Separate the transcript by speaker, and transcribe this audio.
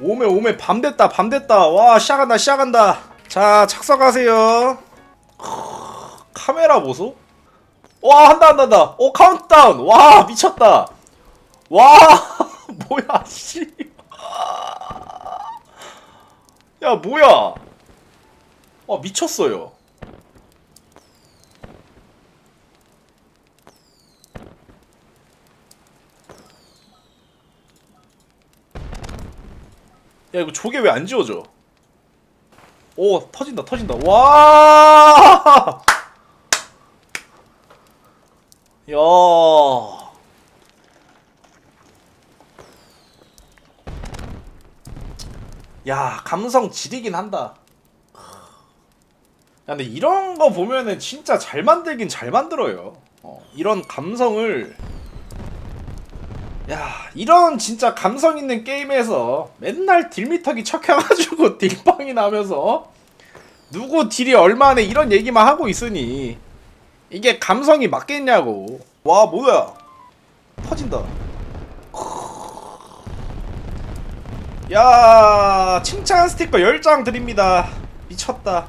Speaker 1: 오메 오메 밤 됐다 밤 됐다. 와 시작한다 시작한다. 자 착석하세요. 크, 카메라 보소. 와 한다 한다 한다. 오 카운트다운. 와 미쳤다. 와 뭐야 씨야 뭐야. 와 미쳤어요 야 이거 조개 왜 안 지워져? 오 터진다 터진다 와! 야. 야 감성 지리긴 한다. 야 근데 이런 거 보면은 진짜 잘 만들긴 잘 만들어요. 어, 이런 감성을 야 이런 진짜 감성 있는 게임에서 맨날 딜미터기 척해가지고 딜빵이 나면서 누구 딜이 얼마네 이런 얘기만 하고 있으니 이게 감성이 맞겠냐고. 와 뭐야? 터진다. 야 칭찬 스티커 10장 드립니다. 미쳤다